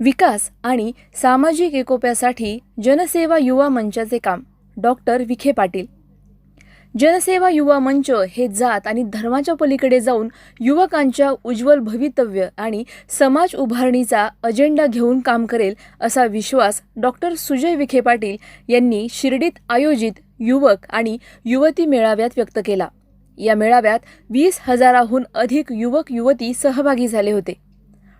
विकास आणि सामाजिक एकोप्यासाठी जनसेवा युवा मंचाचे काम. डॉक्टर विखे पाटील. जनसेवा युवा मंच हे जात आणि धर्माच्या पलीकडे जाऊन युवकांच्या उज्ज्वल भवितव्य आणि समाज उभारणीचा अजेंडा घेऊन काम करेल असा विश्वास डॉक्टर सुजय विखे पाटील यांनी शिर्डीत आयोजित युवक आणि युवती मेळाव्यात व्यक्त केला. या मेळाव्यात वीस हजाराहून अधिक युवक युवती सहभागी झाले होते.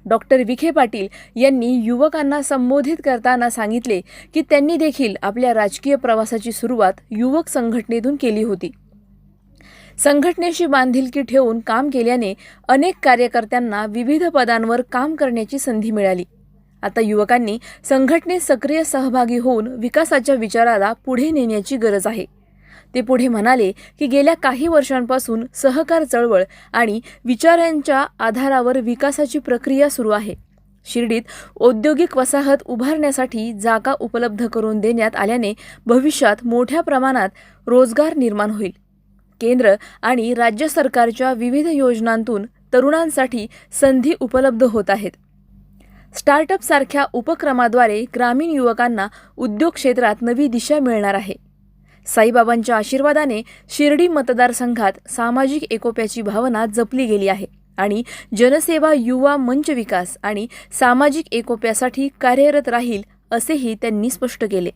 डॉक्टर विखे पाटील यांनी युवकांना संबोधित करताना सांगितले की त्यांनी देखील आपल्या राजकीय प्रवासाची सुरुवात युवक संघटनेतून केली होती. संघटनेशी बांधिलकी ठेवून काम केल्याने अनेक कार्यकर्त्यांना विविध पदांवर काम करण्याची संधी मिळाली. आता युवकांनी संघटनेत सक्रिय सहभागी होऊन विकासाच्या विचाराला पुढे नेण्याची गरज आहे. ते पुढे म्हणाले की गेल्या काही वर्षांपासून सहकार चळवळ आणि विचारांच्या आधारावर विकासाची प्रक्रिया सुरू आहे. शिर्डीत औद्योगिक वसाहत उभारण्यासाठी जागा उपलब्ध करून देण्यात आल्याने भविष्यात मोठ्या प्रमाणात रोजगार निर्माण होईल. केंद्र आणि राज्य सरकारच्या विविध योजनांतून तरुणांसाठी संधी उपलब्ध होत आहेत. स्टार्टअप सारख्या उपक्रमाद्वारे ग्रामीण युवकांना उद्योग क्षेत्रात नवी दिशा मिळणार आहे. साईबाबांच्या आशीर्वादाने शिर्डी मतदारसंघात सामाजिक एकोप्याची भावना जपली गेली आहे आणि जनसेवा युवा मंच विकास आणि सामाजिक एकोप्यासाठी कार्यरत राहील असेही त्यांनी स्पष्ट केले.